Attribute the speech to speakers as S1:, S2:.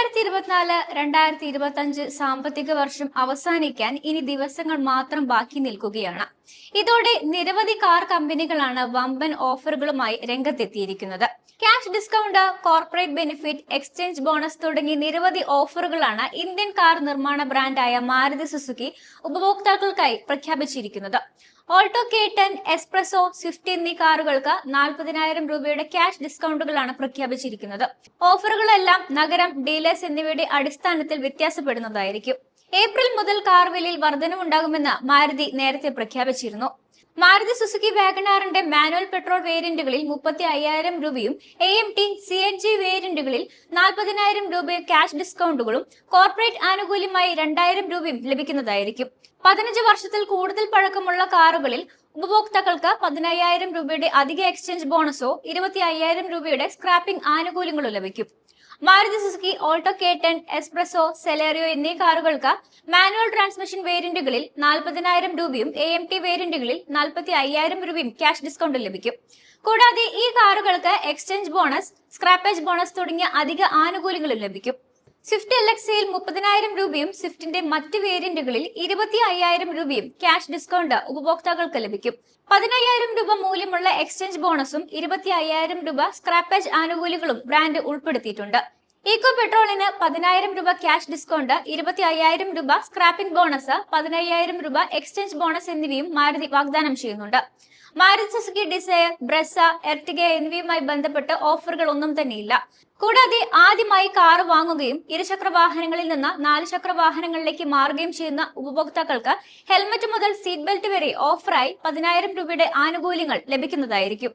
S1: രണ്ടായിരത്തി ഇരുപത്തിനാല് രണ്ടായിരത്തി ഇരുപത്തി അഞ്ച് സാമ്പത്തിക വർഷം അവസാനിക്കാൻ ഇനി ദിവസങ്ങൾ മാത്രം ബാക്കി നിൽക്കുകയാണ്. ഇതോടെ നിരവധി കാർ കമ്പനികളാണ് വമ്പൻ ഓഫറുകളുമായി രംഗത്തെത്തിയിരിക്കുന്നത്. Cash discount corporate benefit exchange bonus തുടങ്ങി നിരവധി ഓഫറുകളാണ് ഇന്ത്യൻ കാർ നിർമ്മാണ ബ്രാൻഡായ മാരുതി സുസുക്കി ഉപഭോക്താക്കൾക്കായി പ്രഖ്യാപിച്ചിരിക്കുന്നത്. Alto K ten Espresso Swift എന്നീ കാറുകൾക്ക് നാൽപ്പതിനായിരം രൂപയുടെ ക്യാഷ് ഡിസ്കൗണ്ടുകളാണ് പ്രഖ്യാപിച്ചിരിക്കുന്നത്. ഓഫറുകളെല്ലാം നഗരം ഡീലേഴ്സ് എന്നിവയുടെ അടിസ്ഥാനത്തിൽ വ്യത്യാസപ്പെടുന്നതായിരിക്കും. ഏപ്രിൽ മുതൽ കാർ വിലയിൽ വർധനവുണ്ടാകുമെന്ന് മാരുതി നേരത്തെ പ്രഖ്യാപിച്ചിരുന്നു. മാരുതി സുസുക്കി വാഗണാറിന്റെ മാനുവൽ പെട്രോൾ വേരിയന്റുകളിൽ മുപ്പത്തി അയ്യായിരം രൂപയും A M T C N G വേരിയന്റുകളിൽ നാൽപ്പതിനായിരം രൂപ ക്യാഷ് ഡിസ്കൗണ്ടുകളും കോർപ്പറേറ്റ് ആനുകൂല്യമായി രണ്ടായിരം രൂപയും ലഭിക്കുന്നതായിരിക്കും. പതിനഞ്ച് വർഷത്തിൽ കൂടുതൽ പഴക്കമുള്ള കാറുകളിൽ ഉപഭോക്താക്കൾക്ക് പതിനയ്യായിരം രൂപയുടെ അധിക എക്സ്ചേഞ്ച് ബോണസോ ഇരുപത്തി അയ്യായിരം രൂപയുടെ സ്ക്രാപ്പിംഗ് ആനുകൂല്യങ്ങളോ ലഭിക്കും. Maruti Suzuki Alto K ten Espresso Celerio എന്നീ കാറുകൾക്ക് മാനുവൽ ട്രാൻസ്മിഷൻ വേരിയന്റുകളിൽ നാൽപ്പതിനായിരം രൂപയും എ എം ടി വേരിയന്റുകളിൽ നാൽപ്പത്തി അയ്യായിരം രൂപയും ക്യാഷ് ഡിസ്കൗണ്ട് ലഭിക്കും. കൂടാതെ ഈ കാറുകൾക്ക് എക്സ്ചേഞ്ച് ബോണസ് സ്ക്രാപ്പേജ് ബോണസ് തുടങ്ങിയ അധിക ആനുകൂല്യങ്ങളും ലഭിക്കും. സ്വിഫ്റ്റ് എൽ എക്സയിൽ മുപ്പതിനായിരം രൂപയും സ്വിഫ്റ്റിന്റെ മറ്റ് വേരിയന്റുകളിൽ ഇരുപത്തി അയ്യായിരം രൂപയും ക്യാഷ് ഡിസ്കൗണ്ട് ഉപഭോക്താക്കൾക്ക് ലഭിക്കും. പതിനയ്യായിരം രൂപ മൂല്യമുള്ള എക്സ്ചേഞ്ച് ബോണസും ഇരുപത്തി അയ്യായിരം രൂപ സ്ക്രാപ്പേജ് ആനുകൂല്യങ്ങളും ബ്രാൻഡ് ഉൾപ്പെടുത്തിയിട്ടുണ്ട്. ഈക്കോ പെട്രോളിന് പതിനായിരം രൂപ ക്യാഷ് ഡിസ്കൗണ്ട് ഇരുപത്തി അയ്യായിരം രൂപ സ്ക്രാപ്പിംഗ് ബോണസ് പതിനയ്യായിരം രൂപ എക്സ്ചേഞ്ച് ബോണസ് എന്നിവയും മാരുതി വാഗ്ദാനം ചെയ്യുന്നുണ്ട്. Maruti Suzuki Dzire Brezza Ertiga എന്നിവയുമായി ബന്ധപ്പെട്ട് ഓഫറുകൾ ഒന്നും തന്നെയില്ല. കൂടാതെ ആദ്യമായി കാർ വാങ്ങുകയും ഇരുചക്ര വാഹനങ്ങളിൽ നിന്ന് നാല് ചക്ര വാഹനങ്ങളിലേക്ക് മാറുകയും ചെയ്യുന്ന ഉപഭോക്താക്കൾക്ക് ഹെൽമറ്റ് മുതൽ സീറ്റ് ബെൽറ്റ് വരെ ഓഫറായി പതിനായിരം രൂപയുടെ ആനുകൂല്യങ്ങൾ ലഭിക്കുന്നതായിരിക്കും.